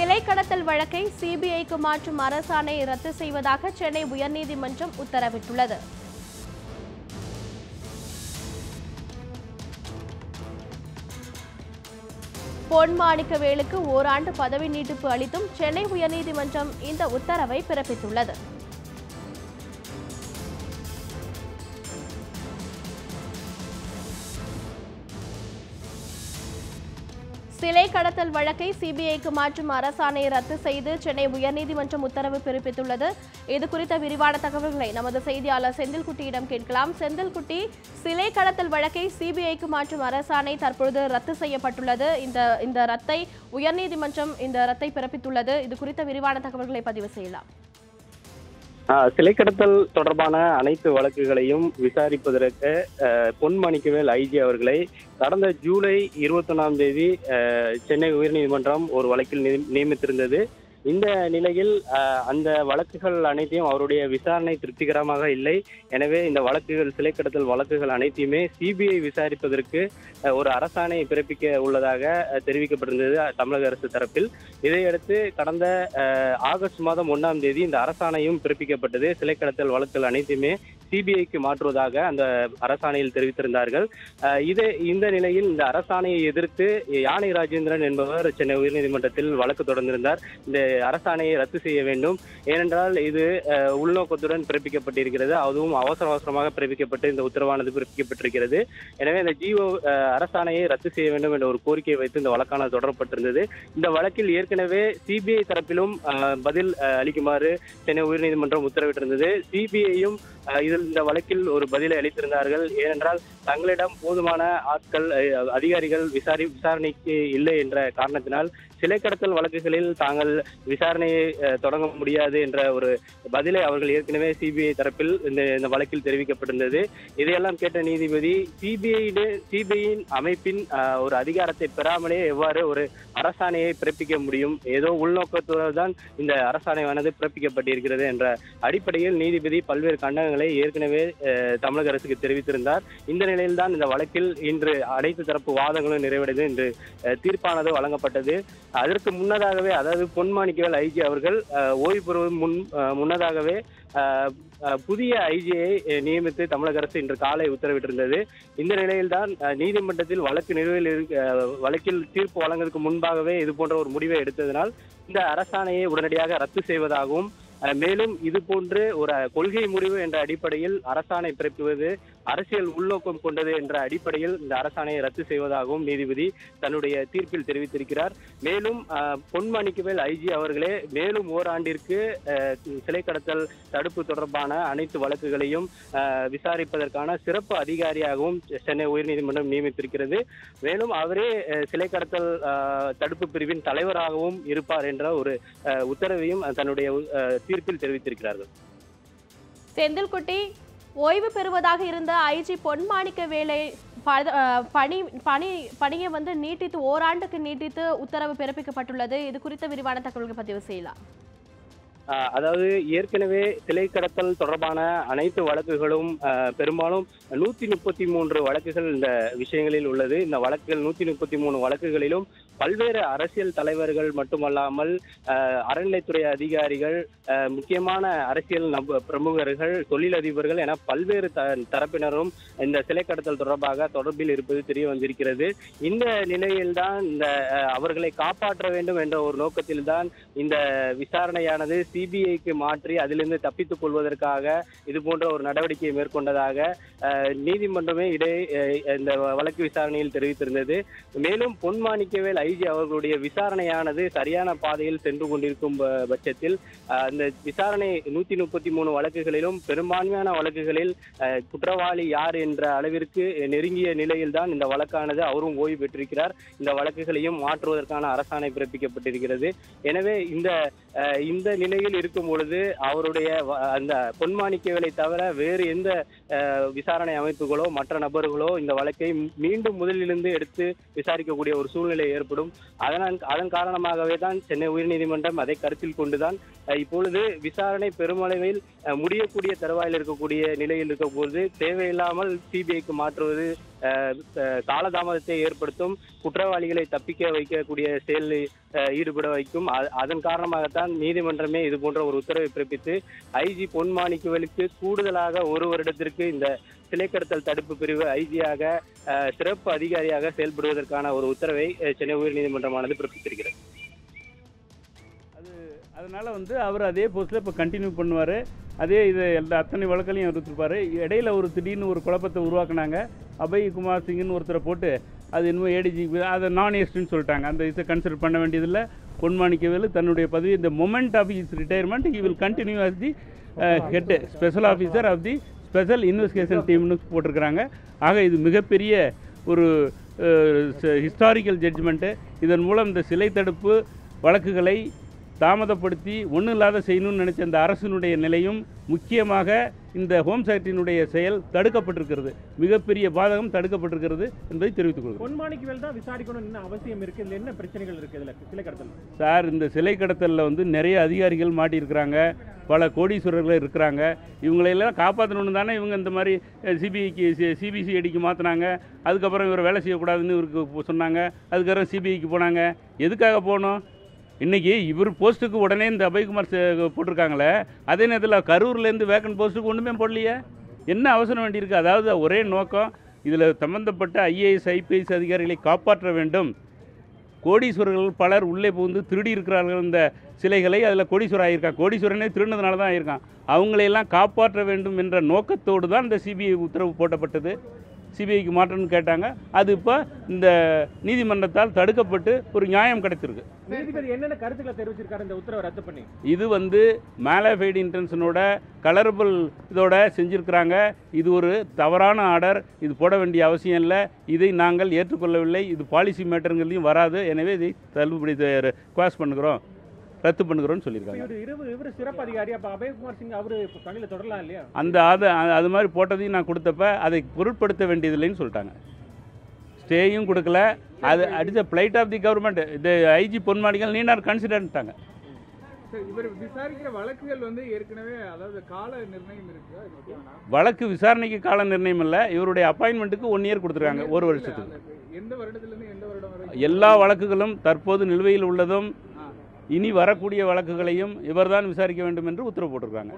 சிலை கடத்தல் வழக்கை சிபிஐக்கு மாற்றும் அரசாணை ரத்து செய்வதாக சென்னை உயர்நீதிமன்றம் உத்தரவிட்டுள்ளது. பொன் மாணிக்கவேலுக்கு ஓராண்டு பதவி நீட்டிப்பு அளித்தும் சென்னை உயர்நீதிமன்றம் இந்த உத்தரவை பிறப்பித்துள்ளது. சிலை கடத்தல் வழக்கை சிபிஐக்கு மாற்றும் அரசாணை ரத்து செய்து சென்னை உயர்நீதிமன்றம் உத்தரவு பிறப்பித்துள்ளது. இது குறித்த விரிவான தகவல்களை நமது செய்தியாளர் செந்தில்குட்டியிடம் கேட்கலாம். செந்தில்குட்டி சிலை கடத்தல் வழக்கை சிபிஐக்கு மாற்றும் அரசாணை தற்பொழுது ரத்து செய்யப்பட்டுள்ளது. இந்த இந்த ரத்தை உயர்நீதிமன்றம் இந்த ரத்தை பிறப்பித்துள்ளது. இது குறித்த விரிவான தகவல்களை பதிவு செய்யலாம். சிலை கடத்தல் தொடர்பான அனைத்து வழக்குகளையும் விசாரிப்பதற்கு பொன்மணிக்குவேல் பொன் ஐஜி அவர்களை கடந்த ஜூலை இருபத்தி ஒன்றாம் தேதி ஆஹ் சென்னை உயர்நீதிமன்றம் ஒரு வழக்கில் நியமித்திருந்தது. இந்த நிலையில் அந்த வழக்குகள் அனைத்தையும் அவருடைய விசாரணை திருப்திகரமாக இல்லை. எனவே இந்த வழக்குகள் சிலை கடத்தல் வழக்குகள் அனைத்தையுமே சிபிஐ விசாரிப்பதற்கு ஒரு அரசாணை பிறப்பிக்க உள்ளதாக தெரிவிக்கப்பட்டிருந்தது தமிழக அரசு தரப்பில். இதையடுத்து கடந்த ஆகஸ்ட் மாதம் ஒன்றாம் தேதி இந்த அரசாணையும் பிறப்பிக்கப்பட்டது. சிலை கடத்தல் வழக்குகள் அனைத்துமே சிபிஐக்கு மாற்றுவதாக அந்த அரசாணையில் தெரிவித்திருந்தார்கள். இது இந்த நிலையில் இந்த அரசாணையை எதிர்த்து யானை ராஜேந்திரன் என்பவர் சென்னை உயர்நீதிமன்றத்தில் வழக்கு தொடர்ந்திருந்தார். இந்த அரசாணையை ரத்து செய்ய வேண்டும். ஏனென்றால் இது உள்நோக்கத்துடன் பிறப்பிக்கப்பட்டிருக்கிறது. அதுவும் அவசர அவசரமாக பிறப்பிக்கப்பட்டு இந்த உத்தரவானது பிறப்பிக்கப்பட்டிருக்கிறது. எனவே இந்த ஜிஓ அரசாணையை ரத்து செய்ய வேண்டும் என்ற ஒரு கோரிக்கையை வைத்து இந்த வழக்கானது தொடரப்பட்டிருந்தது. இந்த வழக்கில் ஏற்கனவே சிபிஐ தரப்பிலும் பதில் அளிக்குமாறு சென்னை உயர்நீதிமன்றம் உத்தரவிட்டிருந்தது. சிபிஐயும் இதில் இந்த வழக்கில் ஒரு பதிலை அளித்திருந்தார்கள். ஏனென்றால் தங்களிடம் போதுமான ஆட்கள் அதிகாரிகள் விசாரி விசாரணைக்கு இல்லை என்ற காரணத்தினால் சிலை கடத்தல் வழக்குகளில் தாங்கள் விசாரணையை தொடங்க முடியாது என்ற ஒரு பதிலை அவர்கள் ஏற்கனவே சிபிஐ தரப்பில் இந்த இந்த வழக்கில் தெரிவிக்கப்பட்டிருந்தது. இதையெல்லாம் கேட்ட நீதிபதி சிபிஐ சிபிஐயின் அமைப்பின் ஒரு அதிகாரத்தை பெறாமலே எவ்வாறு ஒரு அரசாணையை பிறப்பிக்க முடியும்? ஏதோ உள்நோக்கத்தோடு தான் இந்த அரசாணையானது பிறப்பிக்கப்பட்டிருக்கிறது என்ற அடிப்படையில் நீதிபதி பல்வேறு கண்டனங்களை ஏற்கனவே தமிழக அரசுக்கு தெரிவித்திருந்தார். இந்த நிலையில்தான் இந்த வழக்கில் இன்று அனைத்து தரப்பு வாதங்களும் நிறைவடைந்து இன்று தீர்ப்பானது வழங்கப்பட்டது. அதற்கு முன்னதாகவே அதாவது பொன்மாணிக்கவேல் ஐஜி அவர்கள் ஓய்வு பெறுவது முன் முன்னதாகவே புதிய ஐஜியை நியமித்து தமிழக அரசு இன்று காலை உத்தரவிட்டிருந்தது. இந்த நிலையில்தான் நீதிமன்றத்தில் வழக்கு நிலுவையில் வழக்கில் தீர்ப்பு வழங்குவதற்கு முன்பாகவே இது போன்ற ஒரு முடிவை எடுத்ததனால் இந்த அரசாணையை உடனடியாக ரத்து செய்வதாகவும் மேலும் இது போன்று ஒரு கொள்கை முடிவு என்ற அடிப்படையில் அரசாணை பிறப்புவது அரசியல் உள்நோக்கம் கொண்டது என்ற அடிப்படையில் இந்த அரசாணையை ரத்து செய்வதாகவும் நீதிபதி தன்னுடைய தீர்ப்பில் தெரிவித்திருக்கிறார். மேலும் ஆஹ், பொன்மாணிக்கவேல் ஐஜி அவர்களே மேலும் ஓராண்டிற்கு சிலை கடத்தல் தடுப்பு தொடர்பான அனைத்து வழக்குகளையும் விசாரிப்பதற்கான சிறப்பு அதிகாரியாகவும் சென்னை உயர்நீதிமன்றம் நியமித்திருக்கிறது. மேலும் அவரே சிலை கடத்தல் தடுப்பு பிரிவின் தலைவராகவும் இருப்பார் என்ற ஒரு உத்தரவையும் தன்னுடைய தீர்ப்பில் தெரிவித்திருக்கிறார்கள். செந்தில்குட்டி ஓய்வு பெறுவதாக இருந்த ஐஜி பொன்மாணிக்க வேலை பத- பணி பணி பணியை வந்து நீட்டித்து ஓராண்டுக்கு நீட்டித்து உத்தரவு பிறப்பிக்கப்பட்டுள்ளது. இது குறித்த விரிவான தகவல்கள் பதிவு செய்யலாம். ஆஹ் அதாவது ஏற்கனவே சிலை கடத்தல் தொடர்பான அனைத்து வழக்குகளும் பெரும்பாலும் நூத்தி முப்பத்தி மூன்று வழக்குகள் இந்த விஷயங்களில் உள்ளது. இந்த வழக்குகள் நூத்தி முப்பத்தி மூணு வழக்குகளிலும் பல்வேறு அரசியல் தலைவர்கள் மட்டுமல்லாமல் அறநிலைத்துறை அதிகாரிகள் முக்கியமான அரசியல் பிரமுகர்கள் தொழிலதிபர்கள் என பல்வேறு த தரப்பினரும் இந்த சிலை கடத்தல் தொடர்பாக தொடர்பில் இருப்பது தெரிய வந்திருக்கிறது. இந்த நிலையில்தான் இந்த அவர்களை காப்பாற்ற வேண்டும் என்ற ஒரு நோக்கத்தில்தான் இந்த விசாரணையானது சிபிஐக்கு மாற்றி அதிலிருந்து தப்பித்துக் கொள்வதற்காக இது போன்ற ஒரு நடவடிக்கையை மேற்கொண்டதாக நீதிமன்றமே இடை இந்த வழக்கு விசாரணையில் தெரிவித்திருந்தது. மேலும் பொன்மாணிக்கவேல் ஐஜி அவர்களுடைய விசாரணையானது சரியான பாதையில் சென்று கொண்டிருக்கும் பட்சத்தில் அந்த விசாரணை நூத்தி முப்பத்தி மூணு வழக்குகளிலும் பெரும்பான்மையான வழக்குகளில் அஹ், குற்றவாளி யார் என்ற அளவிற்கு நெருங்கிய நிலையில்தான் இந்த வழக்கானது அவரும் ஓய்வு பெற்றிருக்கிறார். இந்த வழக்குகளையும் மாற்றுவதற்கான அரசாணை பிறப்பிக்கப்பட்டிருக்கிறது. எனவே இந்த இந்த நிலையில் இருக்கும் பொழுது அவருடைய அந்த பொன்மாணிக்கவேலை தவிர வேறு எந்த விசாரணை அமைப்புகளோ மற்ற நபர்களோ இந்த வழக்கை மீண்டும் முதலிலிருந்து எடுத்து விசாரிக்கக்கூடிய ஒரு சூழ்நிலை ஏற்படும். அதனால் அதன் காரணமாகவே தான் சென்னை உயர்நீதிமன்றம் அதை கருத்தில் கொண்டுதான் இப்பொழுது விசாரணை பெருமளவில் முடியக்கூடிய தருவாயில் இருக்கக்கூடிய நிலையில் இருக்கும் போது தேவையில்லாமல் சிபிஐக்கு மாற்றுவது அஹ், காலதாமதத்தை ஏற்படுத்தும் குற்றவாளிகளை தப்பிக்க வைக்கக்கூடிய செயலில் ஈடுபட வைக்கும். அதன் காரணமாகத்தான் நீதிமன்றமே இது போன்ற ஒரு உத்தரவை பிறப்பித்து ஐஜி பொன்மாணிக்கவலுக்கு கூடுதலாக ஒரு வருடத்திற்கு இந்த சிலை கடத்தல் தடுப்பு பிரிவு ஐஜியாக சிறப்பு அதிகாரியாக செயல்படுவதற்கான ஒரு உத்தரவை சென்னை உயர்நீதிமன்றமானது பிறப்பித்திருக்கிறது. அது அதனால் வந்து அவர் அதே போஸ்ட்டில் இப்போ கண்டினியூ பண்ணுவார். அதே இது எல்லா அத்தனை வழக்கிலையும் அவர் இருப்பார் இடையில ஒரு திடீர்னு ஒரு குழப்பத்தை உருவாக்குனாங்க. அபய் குமார் சிங்னு ஒருத்தரை போட்டு அது இன்னும் ஏடிஜி அதை நான் எஸ்ட்னு சொல்லிட்டாங்க. அந்த இதை கன்சிடர் பண்ண வேண்டியதில்லை. பொன்மாணிக்கவேலு தன்னுடைய பதவி இந்த moment of is retirement he will continue as the head special officer of the special investigation டீம்னு போட்டிருக்கிறாங்க. ஆக இது மிகப்பெரிய ஒரு uh, ஹிஸ்டாரிக்கல் ஜட்ஜ்மெண்ட்டு இதன் மூலம் இந்த சிலை தடுப்பு வழக்குகளை தாமதப்படுத்தி ஒன்றும் இல்லாத செய்யணும்னு நினைச்ச இந்த அரசினுடைய நிலையும் முக்கியமாக இந்த ஹோம் செக்ரட்டரியினுடைய செயல் தடுக்கப்பட்டிருக்கிறது. மிகப்பெரிய பாதகம் தடுக்கப்பட்டிருக்கிறது என்பதை தெரிவித்துக் கொள்கிறேன். பொன்மாணிக்கவேல் தான் விசாரிக்கணும் என்ன அவசியம் இருக்கு? இதுல என்ன பிரச்சனைகள் இருக்கு இதுல? சிலை கடத்தல். சார் இந்த சிலை கடத்தலில் வந்து நிறைய அதிகாரிகள் மாட்டியிருக்கிறாங்க. பல கோடீஸ்வரர்கள் இருக்கிறாங்க. இவங்களையெல்லாம் காப்பாற்றணும்னு தானே இவங்க இந்த மாதிரி சிபிஐக்கு சிபிசிஐடிக்கு மாற்றினாங்க அதுக்கப்புறம் இவர் வேலை செய்யக்கூடாதுன்னு இவருக்கு சொன்னாங்க. அதுக்கப்புறம் சிபிஐக்கு போனாங்க. எதுக்காக போகணும் இன்றைக்கி இவர் போஸ்ட்டுக்கு உடனே இந்த அபய்குமார் போட்டிருக்காங்களே அதே நேரத்தில் கரூர்லேருந்து வேக்கன் போஸ்ட்டுக்கு ஒன்றுமே போடலையே? என்ன அவசரம் வேண்டியிருக்கு? அதாவது ஒரே நோக்கம் இதில் சம்பந்தப்பட்ட ஐஏஎஸ் ஐபிஎஸ் அதிகாரிகளை காப்பாற்ற வேண்டும். கோடீஸ்வரர்கள் பலர் உள்ளே புகுந்து திருடி இருக்கிறார்கள் இந்த சிலைகளை. அதில் கோடீஸ்வரர் ஆகியிருக்கான் கோடீஸ்வரனே திருடினதுனால தான் ஆயிருக்கான். அவங்களையெல்லாம் காப்பாற்ற வேண்டும் என்ற நோக்கத்தோடு தான் இந்த சிபிஐ உத்தரவு போட்டப்பட்டது. சிபிஐக்கு மாற்றணும்னு கேட்டாங்க. அது இப்போ இந்த நீதிமன்றத்தால் தடுக்கப்பட்டு ஒரு நியாயம் நீதிபதி என்னென்ன கருத்துக்களை தெரிவிச்சிருக்காரு? இந்த உத்தரவை ரத்து பண்ணி. இது வந்து மேலஃபைடு இன்டென்ஷனோட கலரபிள் இதோட செஞ்சுருக்கிறாங்க. இது ஒரு தவறான ஆர்டர். இது போட வேண்டிய அவசியம் இல்லை. இதை நாங்கள் ஏற்றுக்கொள்ளவில்லை. இது பாலிசி மேட்டருங்கிறதையும் வராது. எனவே இதை தள்ளுபடி குவாஸ் பண்ணுகிறோம். ரத்து பண்ணுகிறோம்னு சொல்லியிருக்காங்க. இவர் சிறப்பு அதிகாரி அப்ப அபயகுமார் சிங் அவரு பணியில தொடரலாம் இல்லையா? அந்த அது அது மாதிரி போட்டதையும் நான் கொடுத்தப்ப அதை பொருட்படுத்த வேண்டியதில்லைன்னு சொல்லிட்டாங்க. ஸ்டேயும் கொடுக்கல. அது அடித்த பிளைட் ஆஃப் தி கவர்மெண்ட் இது ஐஜி பொன்மாடிகள் நீனார் கன்சிடர்ட்டாங்க சார் இவர் விசாரிக்கிற வழக்குகள் வந்து ஏற்கனவே அதாவது கால நிர்ணயம் முக்கியமா? வழக்கு விசாரணைக்கு கால நிர்ணயம் இல்லை. இவருடைய அப்பாயின்மெண்ட்டுக்கு ஒன் இயர் கொடுத்துருக்காங்க ஒரு வருஷத்துக்கு. எந்த வருடத்துல இருந்து எந்த வருடம் வரை? எல்லா வழக்குகளும் தற்போது நிலுவையில் உள்ளதும். இனி வரக்கூடிய வழக்குகளையும் இவர்தான் விசாரிக்க வேண்டும் என்று உத்தரவு போட்டிருக்காங்க.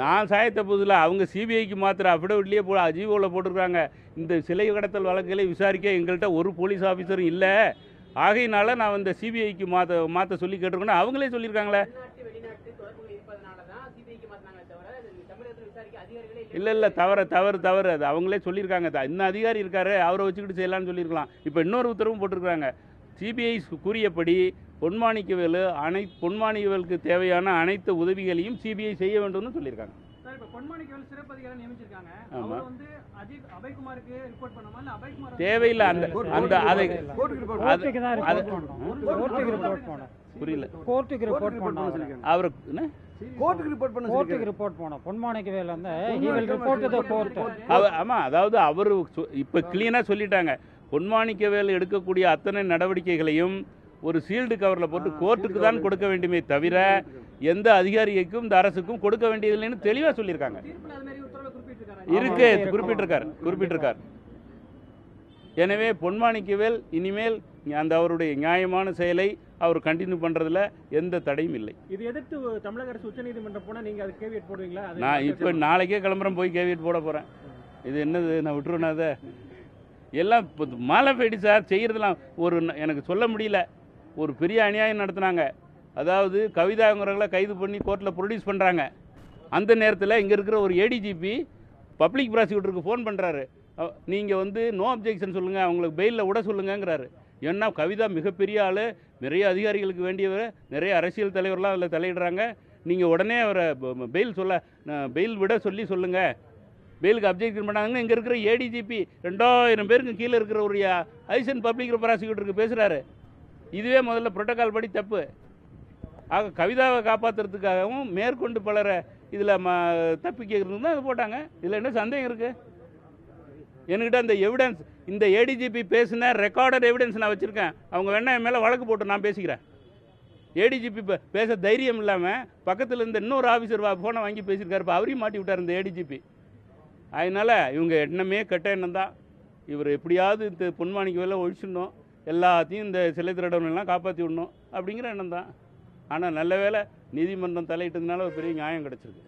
நான் சாயத்த புதுல அவங்க சிபிஐக்கு மாத்திர அஃபிடவிட்லேயே போ அஜீவோவில் போட்டிருக்காங்க. இந்த சிலை கடத்தல் வழக்குகளை விசாரிக்க எங்கள்கிட்ட ஒரு போலீஸ் ஆஃபீஸரும் இல்லை. ஆகையினால நான் இந்த சிபிஐக்கு மாற்ற மாற்ற சொல்லி கேட்டிருக்கேன்னு அவங்களே சொல்லியிருக்காங்களே. இல்லை இல்லை தவறு தவறு தவறு. அது அவங்களே சொல்லியிருக்காங்க. த- இன்னும் அதிகாரி இருக்காரு அவரை வச்சுக்கிட்டு செய்யலாம்னு சொல்லியிருக்கலாம். இப்போ இன்னொரு உத்தரவும் போட்டிருக்காங்க சிபிஐ கூறியபடி பொன்மாணிக்கவேலு அனை பொன்மாணிக்கவேலுக்கு தேவையான அனைத்து உதவிகளையும் சிபிஐ செய்ய வேண்டும்னு சொல்லியிருக்காங்க. சார் இப்போ பொன்மாணிக்கவேல் சிறப்பு அதிகாரி நியமிச்சிருக்காங்க. ஆமா. அவர் வந்து அஜித் அபய்குமாருக்கு ரிப்போர்ட் பண்ணாமா? இல்ல அபய்குமார் வந்து- தேவையில்லை. அந்த அந்த அதை ரிப்போர்ட் ரிப்போர்ட் புரியல கோர்ட்டுக்கு ரிப்போர்ட் பண்ணணும் அவரு. கோர்ட்டுக்கு ரிப்போர்ட் பண்ண கோர்ட்டுக்கு ரிப்போர்ட் வந்து he will report to the court அவ ஆமாம் அதாவது அவர் இப்போ க்ளீனாக சொல்லிட்டாங்க. பொன்மாணிக்கவேல் எடுக்கக்கூடிய அத்தனை நடவடிக்கைகளையும் ஒரு சீல்டு கவரில் போட்டு கோர்ட்டுக்கு தான் கொடுக்க வேண்டுமே தவிர எந்த அதிகாரிக்கும் இந்த அரசுக்கும் கொடுக்க வேண்டியதில்லைன்னு தெளிவாக சொல்லியிருக்காங்க. இருக்கு குறிப்பிட்டிருக்கார் குறிப்பிட்டிருக்கார். எனவே பொன்மாணிக்கவேல் இனிமேல் அந்த அவருடைய நியாயமான செயலை அவர் கண்டினியூ பண்ணுறதுல எந்த தடையும் இல்லை. இது எதிர்த்து தமிழக அரசு உச்சநீதிமன்றம் போனா நீங்க அது கேவியட் போடுவீங்களா? நான் இப்போ நாளைக்கே கிளம்புறேன் போய் கேவியட் போட போகிறேன் இது என்னது நான் விட்டுருவேன் அதை எல்லாம் இப்போ மாலை போயிட்டு சார் செய்கிறதுலாம் ஒரு எனக்கு சொல்ல முடியல. ஒரு பெரிய அநியாயம் நடத்துனாங்க. அதாவது கவிதாங்கிறவங்கள கைது பண்ணி கோர்ட்டில் ப்ரொடியூஸ் பண்ணுறாங்க அந்த நேரத்தில் இங்கே இருக்கிற ஒரு ஏடிஜிபி பப்ளிக் ப்ராசிக்யூட்டருக்கு ஃபோன் பண்ணுறாரு நீங்கள் வந்து நோ அப்ஜெக்ஷன் சொல்லுங்கள் அவங்களுக்கு பெயிலில் விட சொல்லுங்கங்கிறாரு. ஏன்னா கவிதா மிகப்பெரிய ஆள் நிறைய அதிகாரிகளுக்கு வேண்டியவர் நிறைய அரசியல் தலைவர்லாம் அதில் தலையிடுறாங்க. நீங்கள் உடனே அவரை பெயில் சொல்ல பெயில் விட சொல்லி சொல்லுங்கள் பெயிலுக்கு அப்ஜெக்ஷன் பண்ணாங்க இங்கே இருக்கிற ஏடிஜிபி ரெண்டாயிரம் பேருக்கு கீழே இருக்கிற ஒரு ஐசன் பப்ளிக் ப்ராசிக்யூட்டருக்கு பேசுகிறாரு இதுவே முதல்ல புரோட்டோகால் படி தப்பு. ஆக கவிதாவை காப்பாற்றுறதுக்காகவும் மேற்கொண்டு பலரை இதில் ம தப்பிக்கிறது தான் அது போட்டாங்க. இதில் என்ன சந்தேகம் இருக்குது என்கிட்ட அந்த எவிடன்ஸ் இந்த ஏடிஜிபி பேசின ரெக்கார்டட் எவிடன்ஸ் நான் வச்சுருக்கேன். அவங்க வேணா என் மேலே வழக்கு போட்டு நான் பேசிக்கிறேன். ஏடிஜிபி பேச தைரியம் இல்லாமல் பக்கத்தில் இருந்த இன்னொரு ஆஃபீஸர் ஃபோனை வாங்கி பேசியிருக்காரு. இப்போ அவரையும் மாட்டி விட்டார் இந்த ஏடிஜிபி அதனால் இவங்க எண்ணமே கெட்ட எண்ணம் தான். இவர் எப்படியாவது இந்த பொன்மாணிக்கு வேலை ஒழிச்சிடணும். எல்லாத்தையும் இந்த சிலை திருடவனெல்லாம் காப்பாற்றி விடணும் அப்படிங்கிற எண்ணம் தான். ஆனால் நல்ல வேளை நீதிமன்றம் தலையிட்டதுனால ஒரு பெரிய நியாயம் கிடச்சிருக்கு.